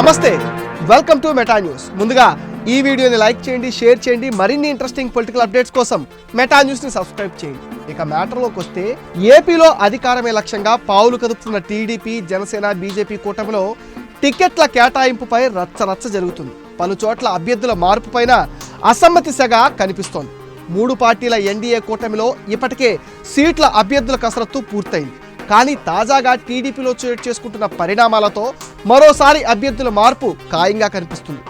నమస్తే welcome to meta news ముందుగా ఈ వీడియోని లైక్ చేయండి షేర్ చేయండి మరిన్ని ఇంట్రెస్టింగ్ పొలిటికల్ అప్డేట్స్ కోసం మెటా న్యూస్ని సబ్స్క్రైబ్ చేయండి. ఇక మ్యాటర్లోకి వస్తే ఏపీలో అధికారమే లక్ష్యంగా పావులు కదుపుతున్న టీడీపీ జనసేన బీజేపీ కూటమిలో టికెట్ల కేటాయింపుపై రచ్చరచ్చ జరుగుతుంది. పలు చోట్ల అభ్యర్థుల మార్పు పైన అసమ్మతి సెగ కనిపిస్తోంది. మూడు పార్టీల ఎన్డీఏ కూటమిలో ఇప్పటికే సీట్ల అభ్యర్థుల కసరత్తు పూర్తయింది. కానీ తాజాగా టీడీపీలో చోటు చేసుకుంటున్న పరిణామాలతో మరోసారి అభ్యర్థుల మార్పు ఖాయంగా కనిపిస్తుంది.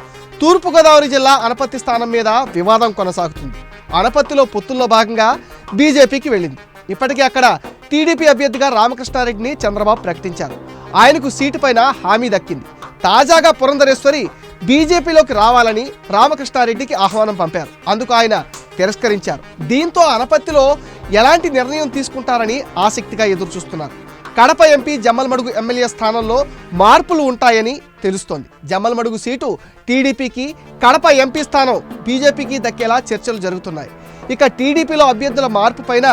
తూర్పుగోదావరి జిల్లా అనపత్తి స్థానం మీద వివాదం కొనసాగుతుంది. అనపత్తిలో పొత్తుల్లో భాగంగా బీజేపీకి వెళ్ళింది. ఇప్పటికే అక్కడ టీడీపీ అభ్యర్థిగా రామకృష్ణారెడ్డిని చంద్రబాబు ప్రకటించారు. ఆయనకు సీటు పైన హామీ దక్కింది. తాజాగా పురంధరేశ్వరి బీజేపీలోకి రావాలని రామకృష్ణారెడ్డికి ఆహ్వానం పంపారు. అందుకు ఆయన తిరస్కరించారు. దీంతో అనపత్తిలో ఎలాంటి నిర్ణయం తీసుకుంటారని ఆసక్తిగా ఎదురు చూస్తున్నారు కడప ఎంపీ జమ్మలమడుగు ఎమ్మెల్యే స్థానంలో మార్పులు ఉంటాయని తెలుస్తోంది. జమ్మలమడుగు సీటు టీడీపీకి కడప ఎంపీ స్థానం బీజేపీకి దక్కేలా చర్చలు జరుగుతున్నాయి. ఇక టీడీపీలో అభ్యర్థుల మార్పు పైన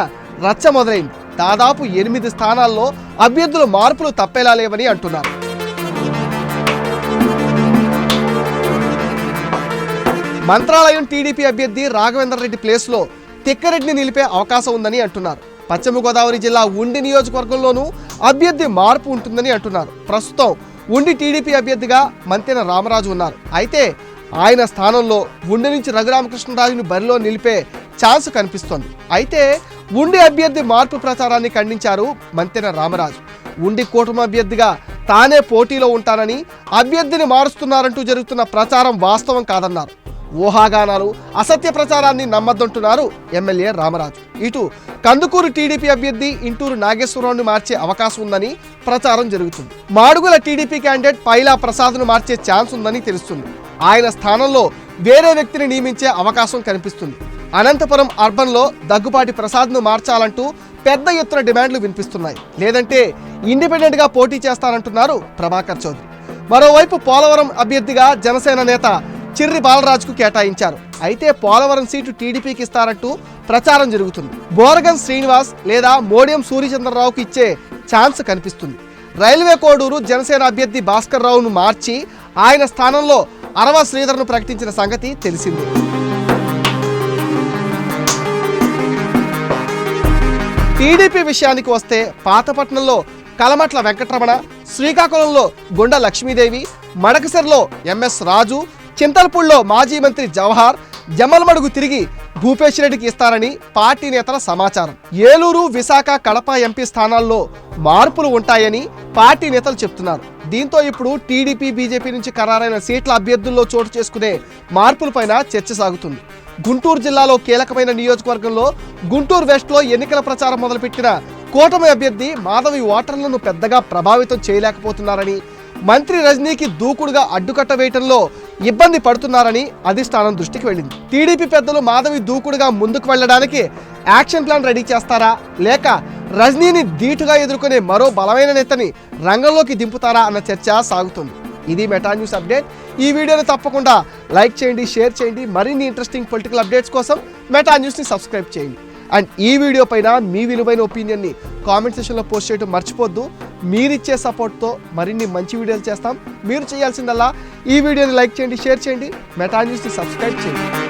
రచ్చ మొదలైంది. దాదాపు ఎనిమిది స్థానాల్లో అభ్యర్థుల మార్పులు తప్పేలా లేవని అంటున్నారు. మంత్రాలయం టీడీపీ అభ్యర్థి రాఘవేంద్ర రెడ్డి ప్లేస్లో తిక్కరెడ్డిని నిలిపే అవకాశం ఉందని అంటున్నారు. పశ్చిమ గోదావరి జిల్లా ఉండి నియోజకవర్గంలోనూ అభ్యర్థి మార్పు ఉంటుందని అంటున్నారు. ప్రస్తుతం ఉండి టీడీపీ అభ్యర్థిగా మంతెన రామరాజు ఉన్నారు. అయితే ఆయన స్థానంలో ఉండి నుంచి రఘురామకృష్ణరాజుని బరిలో నిలిపే ఛాన్స్ కనిపిస్తోంది. అయితే ఉండి అభ్యర్థి మార్పు ప్రచారాన్ని ఖండించారు మంతెన రామరాజు. ఉండి కూటమి అభ్యర్థిగా తానే పోటీలో ఉంటానని అభ్యర్థిని మారుస్తున్నారంటూ జరుగుతున్న ప్రచారం వాస్తవం కాదన్నారు. ఊహాగానాలు అసత్య ప్రచారాన్ని నమ్మద్దంటున్నారు ఎమ్మెల్యే రామరాజు. ఇటు కందుకూరు టీడీపీ అభ్యర్థి ఇంటూరు నాగేశ్వరరావుని మార్చే అవకాశం ఉందని ప్రచారం జరుగుతుంది. మాడుగుల టీడీపీ క్యాండిడేట్ పైలా ప్రసాద్ను మార్చే ఛాన్స్ ఉందని తెలుస్తుంది. ఆయన స్థానంలో వేరే వ్యక్తిని నియమించే అవకాశం కనిపిస్తుంది. అనంతపురం అర్బన్లో దగ్గుపాటి ప్రసాద్ను మార్చాలంటూ పెద్ద ఎత్తున డిమాండ్లు వినిపిస్తున్నాయి. లేదంటే ఇండిపెండెంట్గా పోటీ చేస్తానంటున్నారు ప్రభాకర్ చౌదరి. మరోవైపు పోలవరం అభ్యర్థిగా జనసేన నేత చిర్రి బాలరాజుకు కేటాయించారు. అయితే పోలవరం సీటు టీడీపీకి ఇస్తారంటూ ప్రచారం జరుగుతుంది. బోరగన్ శ్రీనివాస్ లేదా మోడియం సూర్యచంద్రరావుకు ఇచ్చే ఛాన్స్ కనిపిస్తుంది. రైల్వే కోడూరు జనసేన అభ్యర్థి భాస్కర్ రావును మార్చి ఆయన స్థానంలో అరవ శ్రీధర్ను ప్రకటించిన సంగతి తెలిసిందే. టీడీపీ విషయానికి వస్తే పాతపట్నంలో కలమట్ల వెంకటరమణ శ్రీకాకుళంలో గుండ లక్ష్మీదేవి మడకసెర్లో ఎంఎస్ రాజు చింతల్పూడిలో మాజీ మంత్రి జవహార్ జమ్మలమడుగు తిరిగి భూపేష్ రెడ్డికి ఇస్తారని పార్టీ నేతల సమాచారం. ఏలూరు విశాఖ కడప ఎంపీ స్థానాల్లో మార్పులు ఉంటాయని పార్టీ నేతలు చెప్తున్నారు. దీంతో ఇప్పుడు టీడీపీ బీజేపీ నుంచి ఖరారైన సీట్ల అభ్యర్థుల్లో చోటు చేసుకునే మార్పులపైన చర్చ సాగుతుంది. గుంటూరు జిల్లాలో కీలకమైన నియోజకవర్గంలో గుంటూరు వెస్ట్లో ఎన్నికల ప్రచారం మొదలుపెట్టిన కూటమి అభ్యర్థి మాధవి ఓటర్లను పెద్దగా ప్రభావితం చేయలేకపోతున్నారని మంత్రి రజనీకి దూకుడుగా అడ్డుకట్ట వేయటంలో ఇబ్బంది పడుతున్నారని అధిష్టానం దృష్టికి వెళ్ళింది. టీడీపీ పెద్దలు మాధవి దూకుడుగా ముందుకు వెళ్ళడానికి యాక్షన్ ప్లాన్ రెడీ చేస్తారా? లేక రజనీని ధీటుగా ఎదుర్కొనే మరో బలమైన నేతని రంగంలోకి దింపుతారా అన్న చర్చ సాగుతుంది. ఇది మెటా న్యూస్ అప్డేట్. ఈ వీడియోని తప్పకుండా లైక్ చేయండి షేర్ చేయండి. మరిన్ని ఇంట్రెస్టింగ్ పొలిటికల్ అప్డేట్స్ కోసం మెటా న్యూస్ని సబ్స్క్రైబ్ చేయండి. అండ్ ఈ వీడియో పైన మీ విలువైన ఒపీనియన్ని కామెంట్ సెషన్లో పోస్ట్ చేయడం మర్చిపోద్దు. మీరిచ్చే సపోర్ట్తో మరిన్ని మంచి వీడియోలు చేస్తాం. మీరు చేయాల్సిందల్లా ఈ వీడియోని లైక్ చేయండి షేర్ చేయండి. మెటా న్యూస్ని సబ్స్క్రైబ్ చేయండి.